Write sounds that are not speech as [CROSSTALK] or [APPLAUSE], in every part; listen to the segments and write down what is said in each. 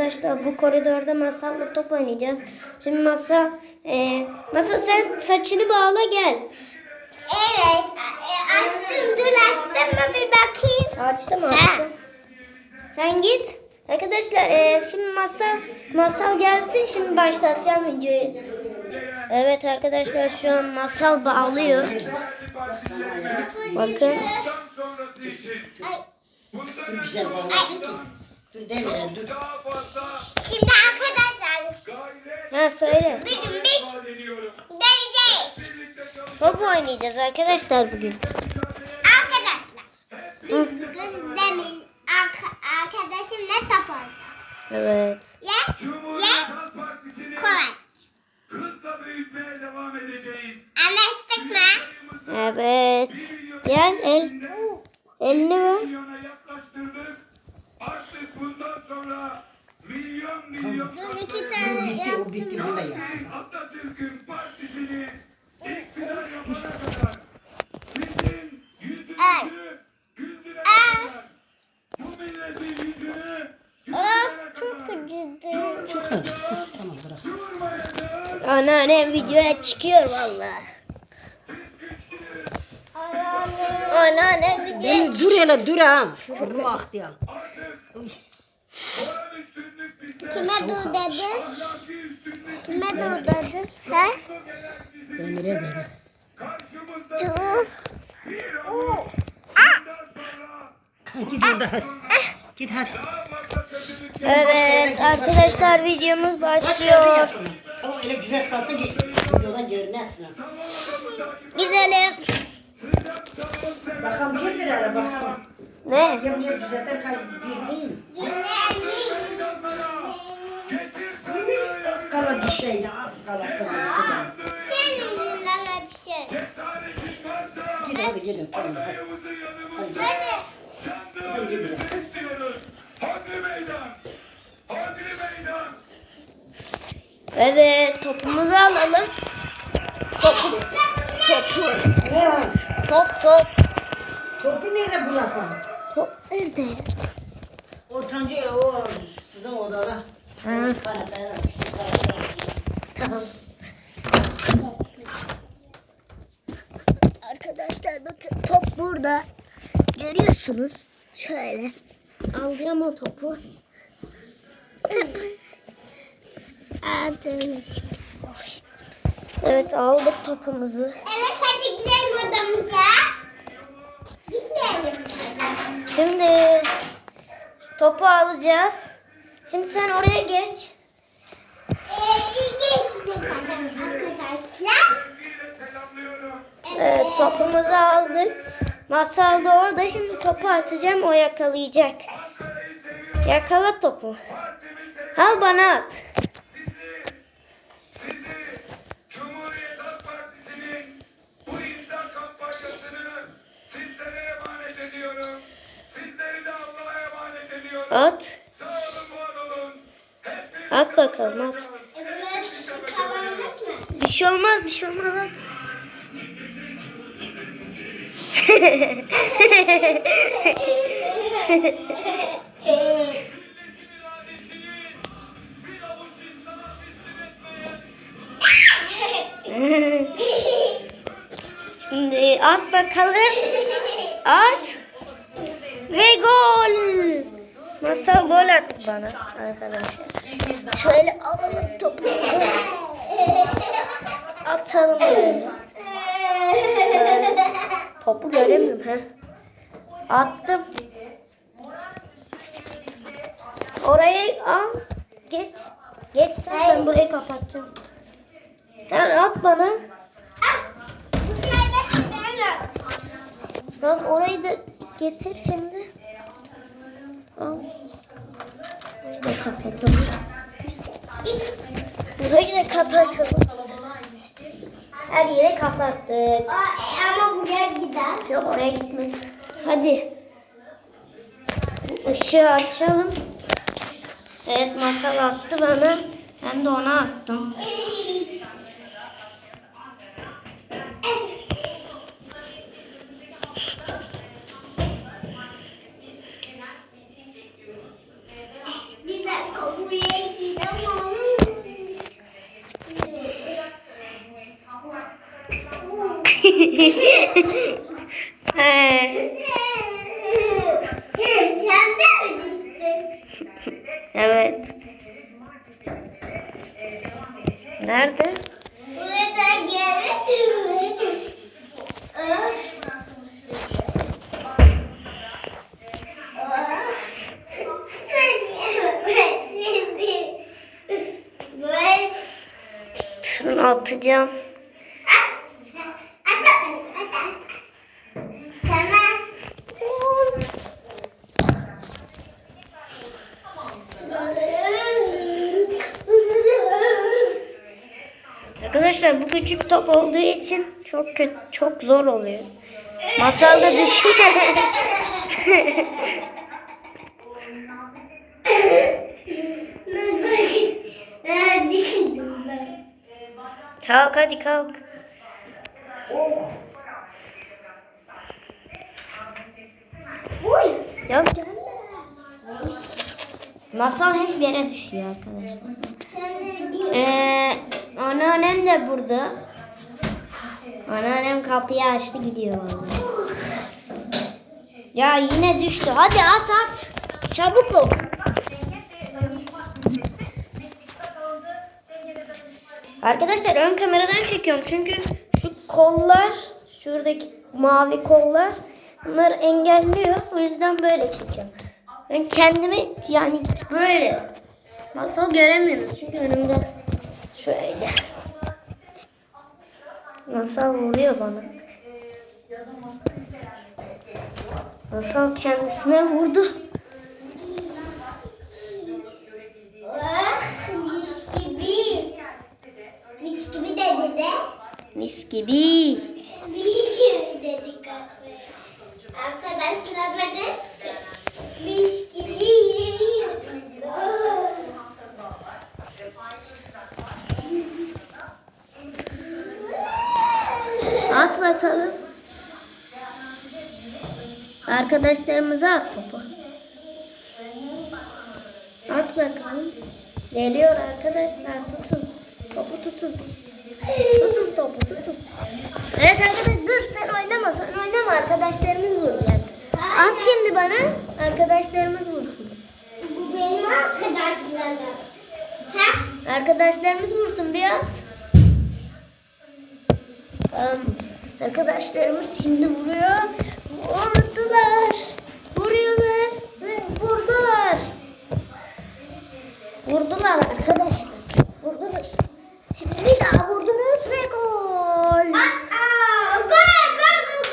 Arkadaşlar bu koridorda masalla top oynayacağız. Şimdi masa e, masa sen saçını bağla gel. Evet. e, Açtım. Dur açtım mı bir bakayım. Açtı mı Ha. açtı? Sen git. Arkadaşlar e, şimdi masal masal gelsin şimdi başlatacağım videoyu. Evet arkadaşlar şu an masal bağlıyor. Bakın. Güzel bağlasın ki. Dur demire dur. Şimdi arkadaşlar Ha söyle. bugün biz döveceğiz. Top oynayacağız arkadaşlar bugün. Arkadaşlar biz bugün Demir arka, arkadaşımla top oynayacağız. Evet. Ya ya kovacağız. Hızla büyütmeye devam edeceğiz. Anlaştık mı? Evet. Gel el. Elini ver. Sonra milyon milyon Bu bitti o bitti bunu da yap. Atatürk'ün partisini iktidar yapana kadar sizin yüzünüzü güldürene kadar bu milletin yüzünü Of çok acıdı. Çok. Tamam bırak. durmayacağız. Anneannem videoya çıkıyor vallahi. Anneannem videoya Demir dur hele dur ha. Ruh ya. Kime dur dedin? Kime dur dedin? He? Demire demir. karşımızda Dur. Git orada hadi. Git hadi. Evet arkadaşlar videomuz başlıyor. Tamam öyle güzel kalsın ki videoda görünesin. Gidelim. Bakalım bir lira bakalım. Ne? Ya buraya düzelten kay bir değil. Az kala düşeydi az kala kızım kızım. Senin yüzünden bir şey. Gidin hadi gidin hadi. Hadi. Hodri meydan. Evet topumuzu alalım. Topu. Topu. Ne var? Top top. Topu nerede bırakalım? Nerede? Ortancı o sizin odada. Ha, tamam. Arkadaşlar bakın top burada. Görüyorsunuz. Şöyle. Alacağım o topu. Aldım. Evet aldık topumuzu. Evet hadi gidelim odamıza. Gitmeyelim. Şimdi topu alacağız. Şimdi sen oraya geç. Ee, iyi arkadaşlar. Evet topumuzu aldık. Masal da orada. Şimdi topu atacağım. O yakalayacak. Yakala topu. Al bana at. At. At bakalım, at. Bir şey olmaz bir şey olmaz at. Şimdi at bakalım. At. Ve gol. Masal gol attı bana arkadaşlar. Şöyle alalım topumuzu. Atalım. Topu göremiyorum ha. Attım. Orayı al. Geç. Geç sen ben burayı kapatacağım. Sen at bana. Ben Tamam orayı da getir şimdi. Al. Burayı da kapatalım. Burayı da kapatalım. Her yere kapattık. Ama buraya gider. Yok oraya gitmez. Hadi. Işığı açalım. Evet masal attı bana. Ben de ona attım. [LAUGHS] [LAUGHS] evet. Nerede? Buradan gelmedin mi? Şunu atacağım. Arkadaşlar bu küçük top olduğu için çok kötü, çok zor oluyor. Masalda ben. kalk hadi kalk. Ya Masal hep yere düşüyor arkadaşlar. Ee, anneannem de burada. Anneannem kapıyı açtı gidiyor. Ya yine düştü. Hadi at at. Çabuk ol. Arkadaşlar ön kameradan çekiyorum çünkü şu kollar, şuradaki mavi kollar bunları engelliyor. O yüzden böyle çekiyorum. Ben kendimi yani böyle masal göremiyoruz çünkü önümde şöyle. Masal vuruyor bana. Masal kendisine vurdu. Mis gibi. Mis gibi dedi de. Mis gibi. Mis gibi dedik Arkadaşlar dedi ki mis gibi. At bakalım. Arkadaşlarımıza at topu. At bakalım. Geliyor arkadaşlar tutun. Topu tutun. Tutun topu tutun. Evet arkadaş dur sen oynama sen oynama arkadaşlarımız vuracak. At şimdi bana arkadaşlarımız vursun. Bu benim arkadaşlarım. Ha? Arkadaşlarımız vursun bir at. Tamam. Arkadaşlarımız şimdi vuruyor. Vurdular. Vuruyorlar. Vurdular. Vurdular arkadaşlar. Vurdunuz. Şimdi bir daha vurdunuz ve gol. Aa, gol, gol, gol.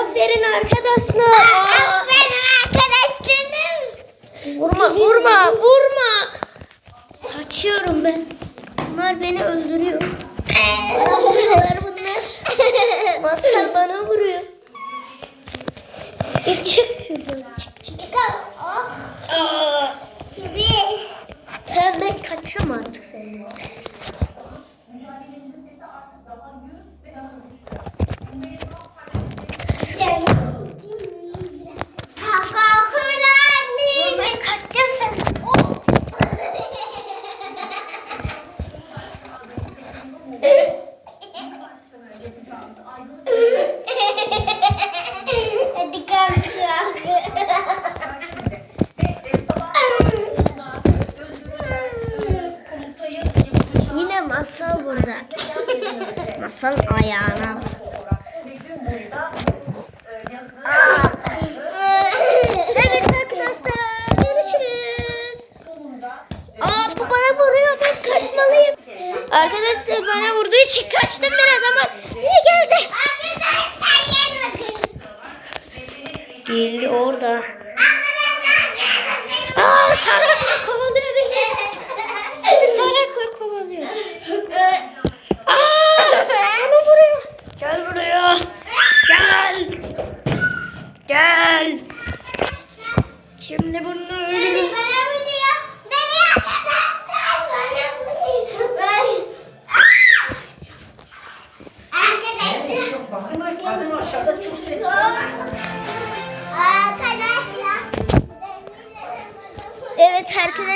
Aferin arkadaşlar. Aa. Aferin arkadaşlarım. Vurma, vurma, vurma. Kaçıyorum ben. Bunlar beni öldürüyor. Vuruyorlar bunlar. Masal bana vuruyor. E çık şuradan. Çık, çık. Çıkalım. Oh, Aa, gibi. ben, ben kaçıyorum artık senden. Kalkıyorlar mı? Ben kaçacağım senden. Oh. Hadi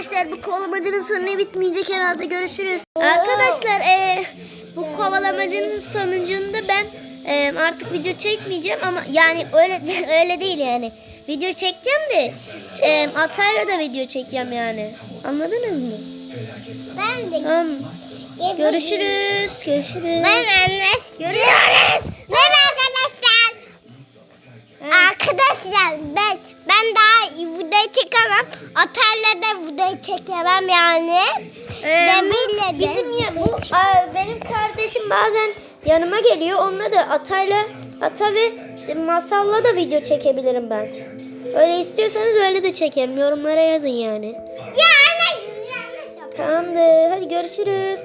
arkadaşlar bu kovalamacının sonu bitmeyecek herhalde görüşürüz. Arkadaşlar eee, bu kovalamacının sonucunda ben e, artık video çekmeyeceğim ama yani öyle [LAUGHS] öyle değil yani. Video çekeceğim de e, Atay'la da video çekeceğim yani. Anladınız mı? Ben de Tamam. Görüşürüz. Görüşürüz. Ben anne. Görüşürüz. Merhaba arkadaşlar. Arkadaşlar ben ben daha video çekemem. Atayla da video çekemem yani. Ee, Demirle de Bizim ya, bu aa, benim kardeşim bazen yanıma geliyor. Onunla da Atay'la Ata ve Masal'la da video çekebilirim ben. Öyle istiyorsanız öyle de çekerim. Yorumlara yazın yani. Ya anne. Tamamdır. Hadi görüşürüz.